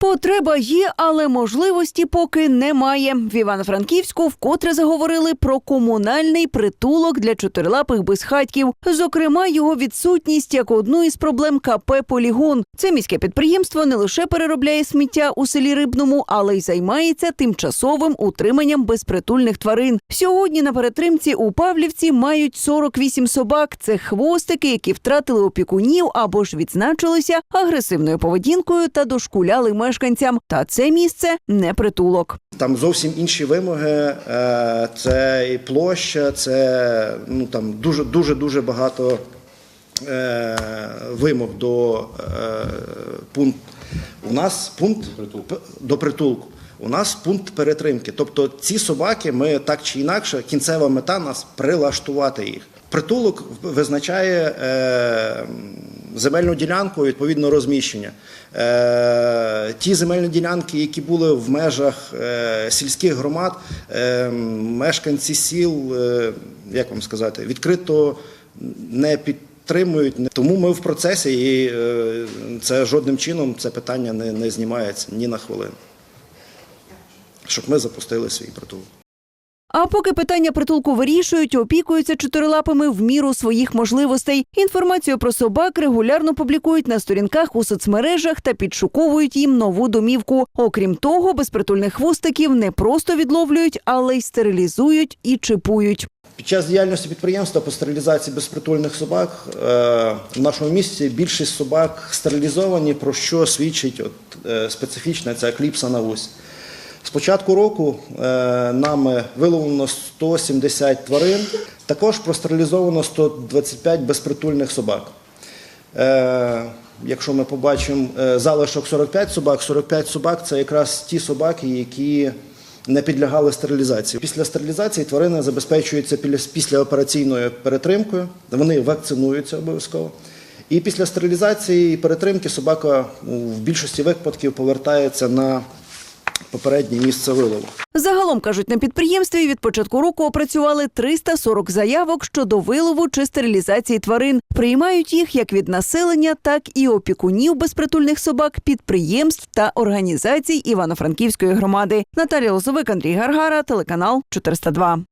Потреба є, але можливості поки немає. В Івано-Франківську вкотре заговорили про комунальний притулок для чотирилапих безхатьків. Зокрема, його відсутність як одну із проблем КП Полігон. Це міське підприємство не лише переробляє сміття у селі Рибному, але й займається тимчасовим утриманням безпритульних тварин. Сьогодні на перетримці у Павлівці мають 48 собак. Це хвостики, які втратили опікунів або ж відзначилися агресивною поведінкою та дошкуляли мешканцям. Та це місце не притулок. Там зовсім інші вимоги. е, Це і площа, це ну там дуже дуже дуже багато е, вимог до е, пункт. У нас пункт до притулку. У нас пункт перетримки. Тобто ці собаки, ми так чи інакше, кінцева мета нас прилаштувати їх. Притулок визначає е, земельну ділянку, відповідно розміщення. Е, ті земельні ділянки, які були в межах е, сільських громад, е, мешканці сіл, як вам сказати, відкрито не підтримують. Тому ми в процесі, і це жодним чином це питання не, не знімається ні на хвилину. Щоб ми запустили свій притулок. А поки питання притулку вирішують, опікуються чотирилапими в міру своїх можливостей. Інформацію про собак регулярно публікують на сторінках у соцмережах та підшуковують їм нову домівку. Окрім того, безпритульних хвостиків не просто відловлюють, але й стерилізують і чипують. Під час діяльності підприємства по стерилізації безпритульних собак е, в нашому місті більшість собак стерилізовані, про що свідчить от, е, специфічна ця кліпса на вусі. З початку року е, нами виловлено 170 тварин, також простерилізовано 125 безпритульних собак. Е, якщо ми побачимо е, залишок 45 собак, 45 собак це якраз ті собаки, які не підлягали стерилізації. Після стерилізації тварини забезпечуються післяопераційною перетримкою, вони вакцинуються обов'язково. І після стерилізації і перетримки собака в більшості випадків повертається на попереднє місце вилову. Загалом кажуть, на підприємстві від початку року опрацювали 340 заявок щодо вилову чи стерилізації тварин. Приймають їх як від населення, так і опікунів безпритульних собак, підприємств та організацій Івано-Франківської громади. Наталія Лозовик, Андрій Гаргара, телеканал 402.